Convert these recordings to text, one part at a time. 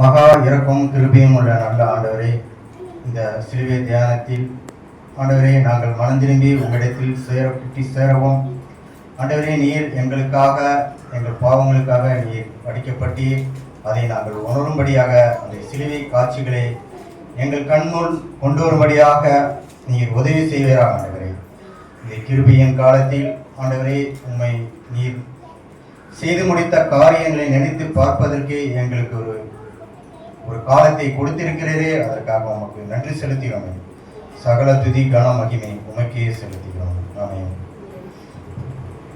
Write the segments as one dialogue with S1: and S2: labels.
S1: மகா இறக்கம் கிருபையும் உள்ள நல்ல ஆண்டவரே இந்த சிலுவை தியானத்தில் ஆண்டவரே நாங்கள் மனந்திரும்பி உங்களிடத்தில் சேர குட்டி சேரவும். ஆண்டவரே நீர் எங்களுக்காக எங்கள் பாவங்களுக்காக நீர் படிக்கப்பட்டு அதை நாங்கள் உணரும்படியாக அந்த சிலுவை காட்சிகளை எங்கள் கண்முன் கொண்டு வரும்படியாக நீர் உதவி செய்வீராக ஆண்டவரே. இந்த கிருபியின் காலத்தில் ஆண்டவரே உண்மை நீர் செய்து முடித்த காரியங்களை நினைத்து பார்ப்பதற்கு எங்களுக்கு ஒரு ஒரு காலத்தை கொடுத்திருக்கிறதே அதற்காக உமக்கு நன்றி செலுத்துகிறோம் சகல துதி கன மகிமை உமக்கே செலுத்துகிறோம் ஆமென்.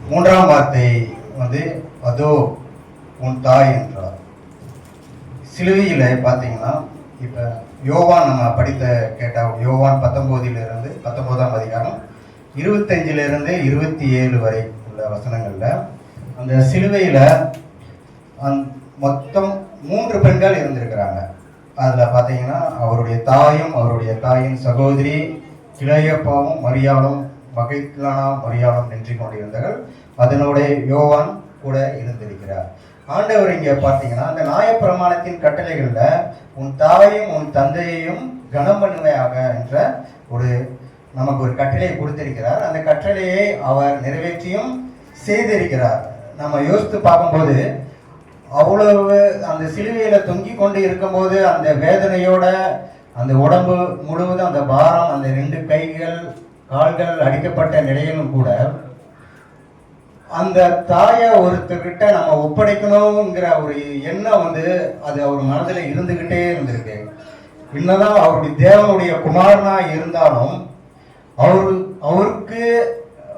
S1: மூன்றாம் வார்த்தை வந்து அதோ உன் தாய் என்றார். சிலுவையில் பார்த்தீங்கன்னா இப்போ யோவான் நம்ம படித்த கேட்டால் யோவான் பத்தொம்போதிலிருந்து பத்தொம்போதாம் அதிகாரம் இருபத்தஞ்சிலிருந்து இருபத்தி ஏழு வரை உள்ள வசனங்களில் அந்த சிலுவையில் அந் மொத்தம் மூன்று பெண்கள் இருந்திருக்கிறாங்க. அதில் பார்த்தீங்கன்னா அவருடைய தாயும் அவருடைய தாயின் சகோதரி கிளையப்பாவும் மரியாளும் மகிழ்லானா மரியாளும் நின்று கொண்டிருந்தார்கள் அதனுடைய யோவான் கூட இருந்திருக்கிறார். ஆண்டவர் இங்கே பார்த்தீங்கன்னா அந்த நியாயப்பிரமாணத்தின் கட்டளைகளில் உன் தாயும் உன் தந்தையையும் கனம் பண்ணுவையாக என்ற ஒரு நமக்கு ஒரு கட்டளையை கொடுத்திருக்கிறார். அந்த கட்டளையை அவர் நிறைவேற்றியும் செய்திருக்கிறார். நம்ம யோசித்து பார்க்கும்போது அவ்வளவு அந்த சிலுவையில தொங்கி கொண்டு இருக்கும்போது அந்த வேதனையோட அந்த உடம்பு முழுவதும் அந்த பாரம் அந்த ரெண்டு கைகள் கால்கள் அடிக்கப்பட்ட நிலையிலும் கூட அந்த தாயை ஒருத்தர்கிட்ட நம்ம ஒப்படைக்கணுங்கிற ஒரு எண்ணம் வந்து அது அவர் மனதில் இருந்துக்கிட்டே இருந்திருக்கு. என்னதான் அவருடைய தேவனுடைய குமாரனா இருந்தாலும் அவரு அவருக்கு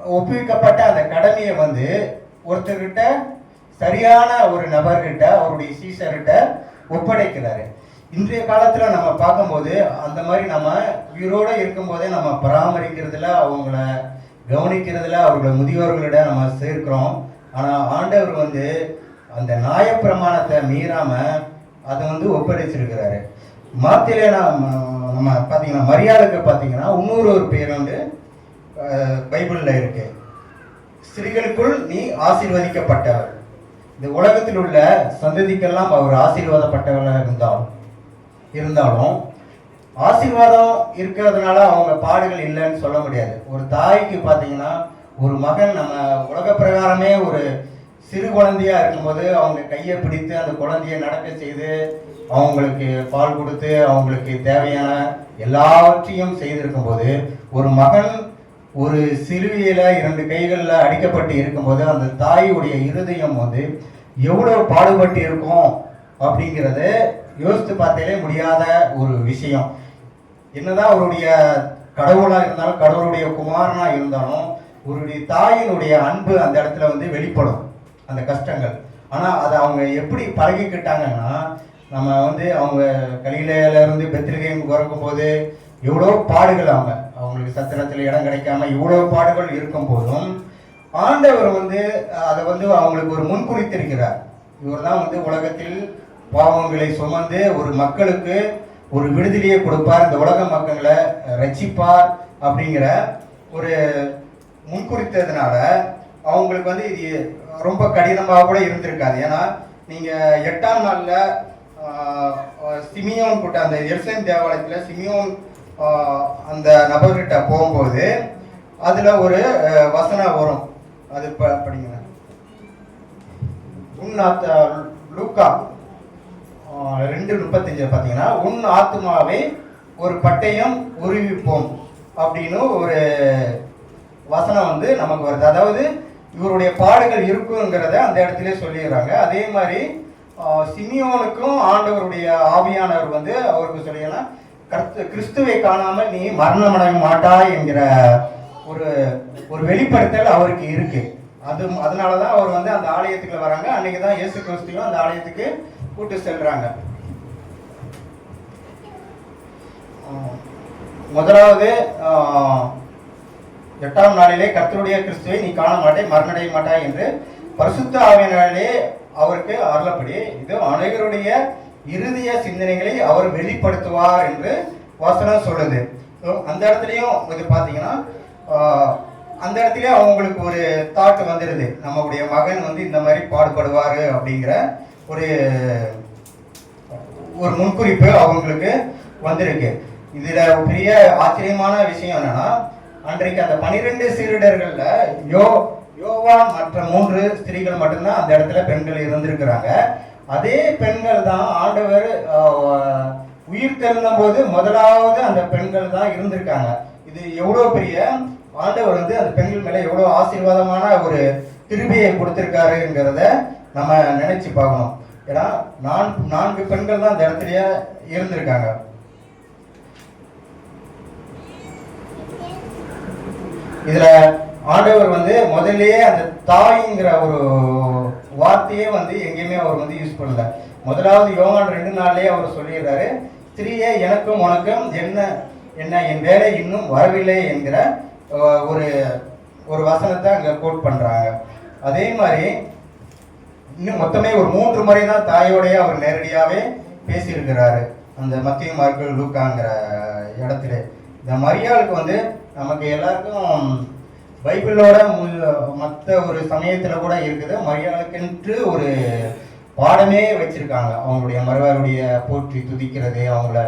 S1: ஒப்புவிக்கப்பட்ட அந்த கடமையை வந்து ஒருத்தர்கிட்ட சரியான ஒரு நபர்கிட்ட அவருடைய சீசர்கிட்ட ஒப்படைக்கிறாரு. இன்றைய காலத்துல நம்ம பார்க்கும்போது அந்த மாதிரி நம்ம உயிரோட இருக்கும்போதே நம்ம பராமரிக்கிறதுல அவங்கள கவனிக்கிறதுல அவர்கள முதியோர்களிட நம்ம சேர்க்கிறோம். ஆனா ஆண்டவர் வந்து அந்த நியாயப்பிரமாணத்தை மீறாம அதை வந்து ஒப்படைச்சிருக்கிறாரு. மாத்திலே நம்ம நம்ம பார்த்தீங்கன்னா மரியாதைக்கு பார்த்தீங்கன்னா இன்னொரு ஒரு பேர் வந்து அஹ், பைபிள்ல இருக்கு. ஸ்திரீகளுக்குள் நீ ஆசீர்வதிக்கப்பட்டவர். இந்த உலகத்தில் உள்ள சந்ததிக்கெல்லாம் அவர் ஆசீர்வாதப்பட்டவர்களாக இருந்தாலும் இருந்தாலும் ஆசீர்வாதம் இருக்கிறதுனால அவங்க பாடுகள் இல்லைன்னு சொல்ல முடியாது. ஒரு தாய்க்கு பார்த்தீங்கன்னா ஒரு மகன் நம்ம உலக பிரகாரமே ஒரு சிறு குழந்தையா இருக்கும்போது அவங்க கையை பிடித்து அந்த குழந்தையை நடக்க செய்து அவங்களுக்கு பால் கொடுத்து அவங்களுக்கு தேவையான எல்லாவற்றையும் செய்திருக்கும் போது ஒரு மகன் ஒரு சிறுவியில் இரண்டு கைகள்ல அடிக்கப்பட்டு இருக்கும்போது அந்த தாயுடைய இருதயம் வந்து எவ்வளவு பாடுபட்டு இருக்கும் அப்படிங்கிறத யோசித்து பார்த்தாலே முடியாத ஒரு விஷயம். என்னதான் அவருடைய கடவுளா இருந்தாலும் கடவுளுடைய குமாரனா இருந்தாலும் அவருடைய தாயினுடைய அன்பு அந்த இடத்துல வந்து வெளிப்படும் அந்த கஷ்டங்கள். ஆனா அதை அவங்க எப்படி பழகிக்கிட்டாங்கன்னா நம்ம வந்து அவங்க கலியில இருந்து பெத்திரிகையும் பிறக்கும் போது எவ்வளோ பாடுகள் அவங்க. அவங்களுக்கு சத்திரத்தில் இடம் கிடைக்காம இவ்வளோ பாடுகள் இருக்கும் போதும் ஆண்டவர் வந்து அதை வந்து அவங்களுக்கு ஒரு முன்குறித்திருக்கிறார். இவர் தான் வந்து உலகத்தில் பாவங்களை சுமந்து ஒரு மக்களுக்கு ஒரு விடுதலையை கொடுப்பார். இந்த உலக மக்களை ரட்சிப்பார் அப்படிங்கிற ஒரு முன்குறித்ததுனால அவங்களுக்கு வந்து இது ரொம்ப கடினமாக கூட இருந்திருக்காது. ஏன்னா நீங்கள் எட்டாம் நாளில் சிமியோன் கூட்ட அந்த எருசலேம் தேவாலயத்தில் சிமியோன் அந்த நபர்கிட்ட போகும்போது அதுல ஒரு வசனம் வரும். அது ப- படிங்க. உன் ஆத்த லூக்கா ரெண்டு முப்பத்தஞ்சு பார்த்தீங்கன்னா உன் ஆத்மாவை ஒரு பட்டயம் உருவிப்போம் அப்படின்னு ஒரு வசனம் வந்து நமக்கு வருது. அதாவது இவருடைய பாடுகள் இருக்குங்கிறத அந்த இடத்துல சொல்லிடுறாங்க. அதே மாதிரி சிமியோனுக்கும் ஆண்டவருடைய ஆவியானவர் வந்து அவருக்கு சொல்லிங்கன்னா கிறிஸ்துவை காணாமல் நீ மரணமடைய மாட்டாய் என்கிற ஒரு ஒரு வெளிப்படுத்தல் அவருக்கு இருக்கு. அது அதனால தான் அவர் வந்து அந்த ஆலயத்துக்குள்ள வராங்க. அன்னைக்கு தான் இயேசு கிறிஸ்துவும் அந்த ஆலயத்துக்கு கூட்டு செல்றாங்க. முதலாவது எட்டாம் நாளிலே கர்த்தருடைய கிறிஸ்துவை நீ காண மாட்டாய் மரணடைய மாட்டாய் என்று பரிசுத்த ஆவியினாலே அவருக்கு அருளப்படி இது அனைவருடைய இறுதிய சிந்தனைகளை அவர் வெளிப்படுத்துவார் என்று வசனம் சொல்லுது. அந்த இடத்துலயும் இது பார்த்தீங்கன்னா அந்த இடத்துல அவங்களுக்கு ஒரு தாட் வந்துடுது நம்மளுடைய மகன் வந்து இந்த மாதிரி பாடுபடுவார் அப்படிங்கிற ஒரு ஒரு முன்குறிப்பு அவங்களுக்கு வந்திருக்கு. இதுல பெரிய ஆச்சரியமான விஷயம் என்னன்னா அன்றைக்கு அந்த பனிரெண்டு சீடர்கள்ல யோ யோவான் மற்ற மூன்று ஸ்திரீகள் மட்டும்தான் அந்த இடத்துல பெண்கள் இருந்திருக்கிறாங்க. அதே பெண்கள் தான் ஆண்டவர் உயிர் திறந்த போது முதலாவது அந்த பெண்கள் தான் இருந்திருக்காங்க. இது எவ்வளோ பெரிய ஆண்டவர் வந்து அந்த பெண்கள் மேலே எவ்வளோ ஆசீர்வாதமான ஒரு கிருபையை கொடுத்துருக்காருங்கிறத நம்ம நினைச்சு பார்க்கணும். ஏன்னா நான்கு நான்கு பெண்கள் தான் அந்த இடத்துலயே இருந்திருக்காங்க. இதுல ஆண்டவர் வந்து முதல்லயே அந்த தாய்ங்கிற ஒரு வார்த்தையே வந்து எங்கேயுமே அவர் வந்து யூஸ் பண்ணல. முதலாவது யோகான் ரெண்டு நாள்லேயே அவர் சொல்லிடுறாரு ஸ்திரீயே எனக்கும் உனக்கும் என்ன என்ன என் வேலை இன்னும் வரவில்லை என்கிற ஒரு ஒரு வசனத்தை அங்கே கோட் பண்ணுறாங்க அதே மாதிரி இன்னும் மொத்தமே ஒரு மூன்று முறை தான் தாயோடைய அவர் நேரடியாகவே பேசியிருக்கிறாரு. அந்த மத்திய மார்க்கு லூக்காங்கிற இடத்துல. இந்த மரியாளுக்கு வந்து நமக்கு எல்லாருக்கும் பைபிளோட மற்ற ஒரு சமயத்தில் கூட இருக்குது. மரியாளுக்கென்று ஒரு பாடமே வச்சிருக்காங்க. அவங்களுடைய மறுவாருடைய போற்றி துதிக்கிறது அவங்கள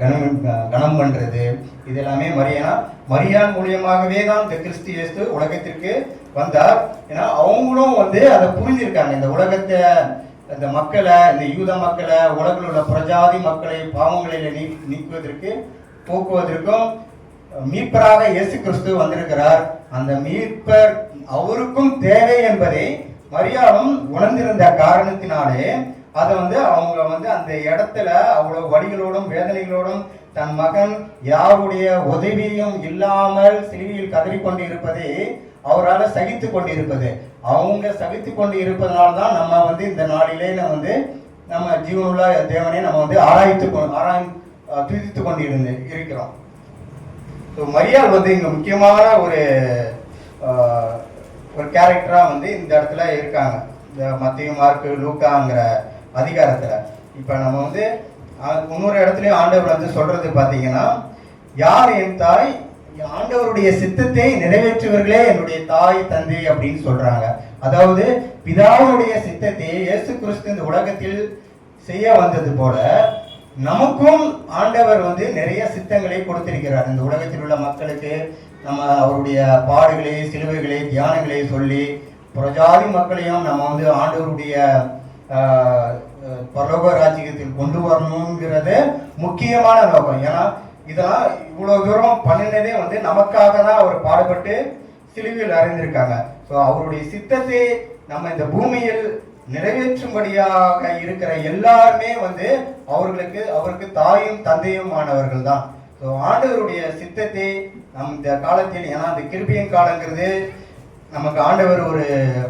S1: கனம் கனம் பண்ணுறது இது எல்லாமே மரியானா மரியான் மூலியமாகவே தான் இந்த கிறிஸ்து இயேசு உலகத்திற்கு வந்தார். ஏன்னா அவங்களும் வந்து அதை புரிஞ்சிருக்காங்க. இந்த உலகத்தை இந்த மக்களை இந்த யூத மக்களை உலகில் உள்ள பிரஜாதி மக்களை பாவங்களில் நீ நீக்குவதற்கு போக்குவதற்கும் மீட்பராக இயேசு கிறிஸ்து வந்திருக்கிறார். அந்த மீட்பர் அவருக்கும் தேவை என்பதை மரியாளும் உணர்ந்திருந்த காரணத்தினாலே அதை வந்து அவங்க வந்து அந்த இடத்துல அவ்வளோ வழிகளோடும் வேதனைகளோடும் தன் மகன் யாருடைய உதவியும் இல்லாமல் சிலுவையில் கதறிக்கொண்டு இருப்பதை அவரால் சகித்து கொண்டு இருப்பது அவங்க சகித்து கொண்டு இருப்பதனால தான் நம்ம வந்து இந்த நாளிலே நம்ம வந்து நம்ம ஜீவனுள்ள தேவனை நம்ம வந்து ஆராய்த்து கொ- ஆராய் துதித்து கொண்டு இருந்து இருக்கிறோம். ஸோ மரியாள் வந்து இங்கே முக்கியமான ஒரு ஒரு கேரக்டராக வந்து இந்த இடத்துல இருக்காங்க. இந்த மத்திய மார்க்கு லூக்காங்கிற அதிகாரத்தில். இப்போ நம்ம வந்து இன்னொரு இடத்துலையும் ஆண்டவர் வந்து சொல்கிறது பார்த்தீங்கன்னா யார் என் தாய் ஆண்டவருடைய சித்தத்தை நிறைவேற்றுவர்களே என்னுடைய தாய் தந்தை அப்படின்னு சொல்கிறாங்க அதாவது பிதாவுடைய சித்தத்தை இயேசு கிறிஸ்து இந்த உலகத்தில் செய்ய வந்தது போல நமக்கும் ஆண்டவர் வந்து நிறைய சித்தங்களை கொடுத்திருக்கிறார். இந்த உலகத்தில் உள்ள மக்களுக்கு நம்ம அவருடைய பாடுகளை சிலுவைகளை தியானங்களை சொல்லி புறஜாதி மக்களையும் நம்ம வந்து ஆண்டவருடைய பரலோக ராஜ்யத்தில் கொண்டு வரணுங்கிறது முக்கியமான நோக்கம். ஏன்னா இதெல்லாம் இவ்வளோ தூரம் பண்ணினதே வந்து நமக்காக தான் அவர் பாடுபட்டு சிலுவையில் அறிந்திருக்காங்க. ஸோ அவருடைய சித்தத்தை நம்ம இந்த பூமியில் நிறைவேற்றும்படியாக இருக்கிற எல்லாருமே வந்து அவர்களுக்கு அவருக்கு தாயும் தந்தையும் ஆனவர்கள் தான் ஸோ ஆண்டவருடைய சித்தத்தை நம் இந்த காலத்தில் ஏன்னா அந்த கிருபியின் காலங்கிறது நமக்கு ஆண்டவர் ஒரு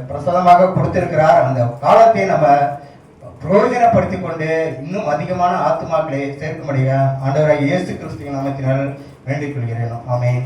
S1: பிரசாதமாக கொடுத்திருக்கிறார். அந்த காலத்தை நம்ம பிரயோஜனப்படுத்தி கொண்டு இன்னும் அதிகமான ஆத்துமாக்களை சேர்க்கும்படியாக ஆண்டவராக இயேசு கிறிஸ்துவின் நாமத்தினால் வேண்டிக் கொள்கிறேன். ஆமென்.